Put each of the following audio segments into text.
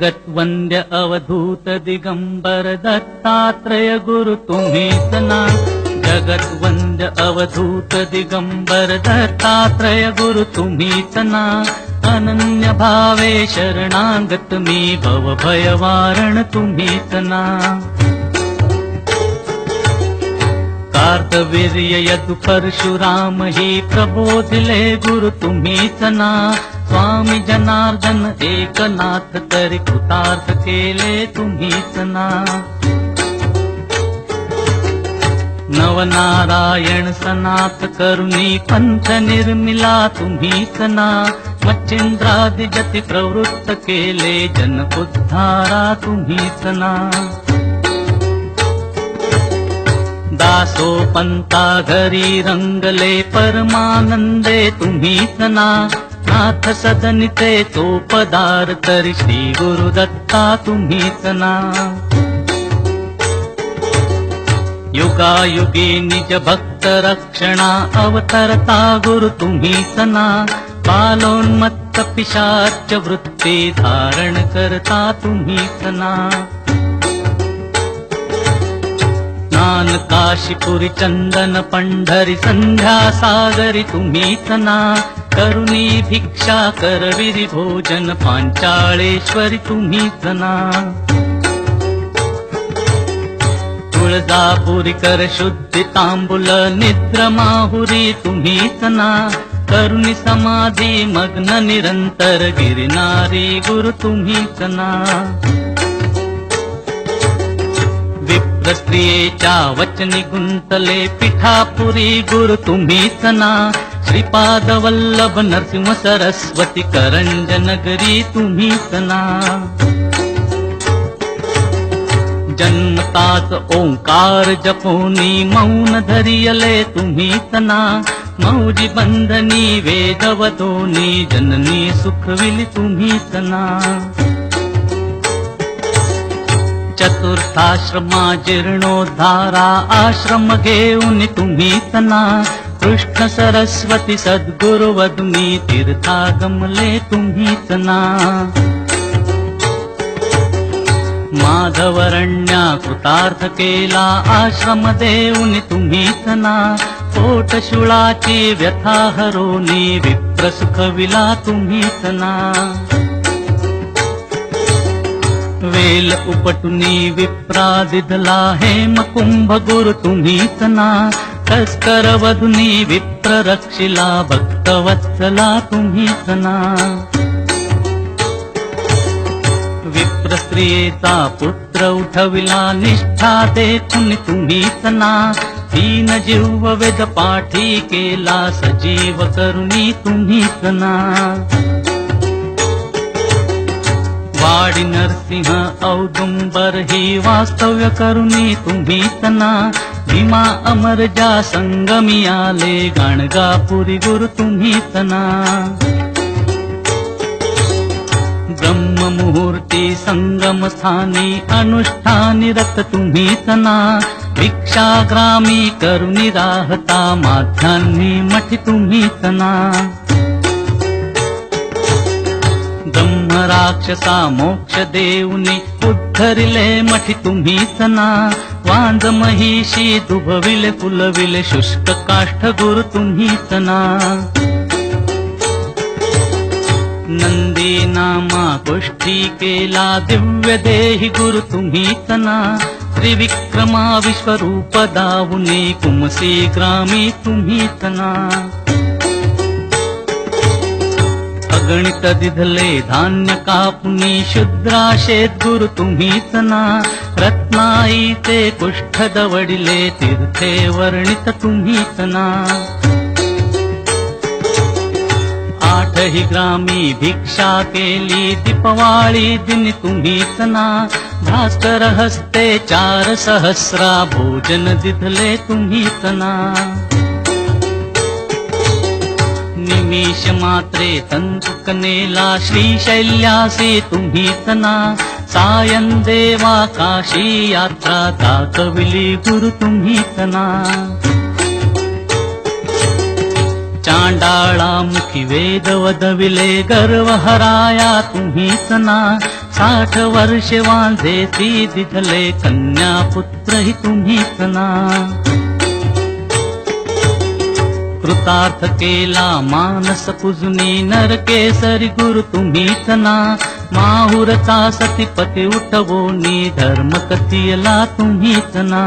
गत्वन्द्य अवधूत दिगम्बर दत्तात्रय गुरु तुम्हीच ना जगद्वन्द्य अवधूत दिगम्बर दत्तात्रय गुरु तुम्हीच ना अनन्य भावे शरणागत मी भव भयवारण तुम्हीच ना कार्तवीर्य यदु परशुराम हि प्रबोधिले गुरु तुम्हीच ना स्वामी जनार्दन एकनाथ तरी कृतार्थ केले तुम्हीच ना. नवनारायण सनात करुणी पंथ निर्मिला तुम्हीच ना. मच्छिंद्रादि प्रवृत्त केले जन उद्धारा तुम्हीच ना. दासो पंता घरी रंगले परमानंदे तुम्हीच ना. नाथ सदनिते तो पदार तरी श्री गुरुदत्ता तुम्हीच ना युगायुगी निज भक्त रक्षणा अवतरता गुरु तुम्हीच ना बालोन्मत्त पिशाच वृत्ती धारण करता तुम्हीच ना स्नान काशीपुरी चंदन पंढरी संध्या सागरी तुम्हीच ना करुणी भिक्षा करविरी भोजन पांचाळेश्वरी तुम्ही जना. तुळजापुरी कर शुद्धी तांबुल निद्र माहुरी तुम्ही जना. करुणी समाधी मग्न निरंतर गिरनारी गुरु तुम्ही जना. स्त्रियेच्या वचनी गुंतले पिठापुरी गुरु तुम्हीच ना श्रीपाद वल्लभ नरसिंह सरस्वती करंजनगरी तुम्ही ना जन्मताच ओंकार जपोनी मौन धरियले तुम्ही ना मौजी बंधनी वेदवतोनी जननी सुखविली तुम्ही ना चतुर्थाश्रमा जीर्णोद्धारा आश्रम घेऊन तुम्ही तना कृष्ण सरस्वती सद्गुरु वदमी तीर्थागमले तुम्हीच ना। माधवरण्या कृतार्थ केला आश्रम देऊन तुम्हीच ना। पोटशुळाची व्यथा हरोनी विप्र सुखविला तुम्हीच ना। वेल उपटुनी विप्रा दिधला हेम मकुंभ गुरु तुम्हीच ना। ठस्करवधुनी विप्र रक्षिला भक्तवत्सला तुम्हीच ना विप्र स्त्रियेचा पुत्र उठविला निष्ठा देखून तुम्हीच ना तीन जीव वेद पाठी केला सजीव करुणी तुम्हीच ना वाडी नरसिंह औदुंबर ही वास्तव्य करुणी तुम्हीच ना भीमा अमर जा संगमी आले गाणगापुरी गुरु तुम्ही तना. ब्रह्म मुहूर्ती संगम स्थानी अनुष्ठानी रत तुम्ही तना. भिक्षाग्रामी करुणी राहता माध्यान्नी मठ तुम्ही तना. राक्षसा मोक्ष देऊनी उद्धरिले मठी तुम्हीच ना वांज महिषी दुभविले फुलविले शुष्क काष्ठ गुरु तुम्हीच ना नंदी नामा गोष्टी केला दिव्य देही गुरु तुम्हीच ना त्रिविक्रमा विश्वरूप दावुनी कुमसी ग्रामी तुम्हीच ना अगणित दिधले धान्य कापुनी शुद्राशे गुरु तुम्हीच ना. रत्नाई ते कुष्ठ दवडिले तीर्थे वर्णित तुम्हीच ना. आठही ग्रामी भिक्षा केली दीपवाळी दिन तुम्हीच ना. भास्कर हस्ते चार सहस्रा भोजन दिधले तुम्हीच ना. रमेश मात्रे तंतुकनेला श्रीशैल्यासे तुम्ही तना। सायं देवा काशी यात्रा दाखविली गुरु तुम्ही तना। चांडाळा मुखी वेद वदविले गर्व हराया तुम्ही तना। साठ वर्षे वांधे ती दिधले कन्या पुत्र ही तुम्हीच कृतार्थ केला मानस पुजनी नरकेसरी गुरु तुम्हीच ना माहुरचा सतीपती उठवोनी धर्म कथियला तुम्हीच ना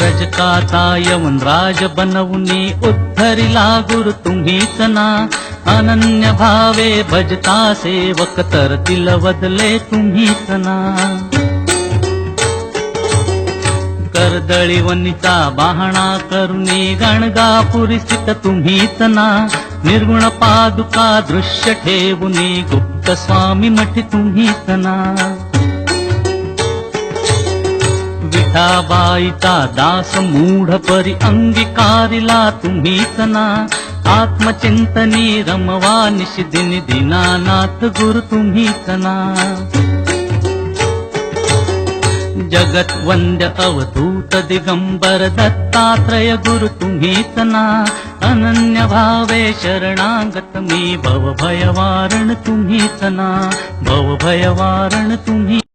रजकाचा यवन राज बनवनी उद्धरिला गुरु तुम्हीच ना अनन्य भावे भजता सेवक तर तिल बदले तुम्हीच ना कर्दळी वनिता बाहणा करुणी गणगापुरी स्थित तुम्हीच ना. निर्गुण पादुका दृश्य ठेवुनी गुप्त स्वामी मठी तुम्हीच ना. विठाबाईचा दास मूढ परी अंगीकारिला तुम्हीच ना. आत्मचिंतनी रमवा निशिदिनी दीनानाथ गुरु तुम्हीच ना. जगत्वन्द्य अवधूत दिगम्बर दत्तात्रय गुरु गुरुतुम्हीतना अनन्यभावे शरणागत मे भवभयवारण शरणाङ्गतमी भवभयवारणतुम्हीतना भवभयवारणतुम्ही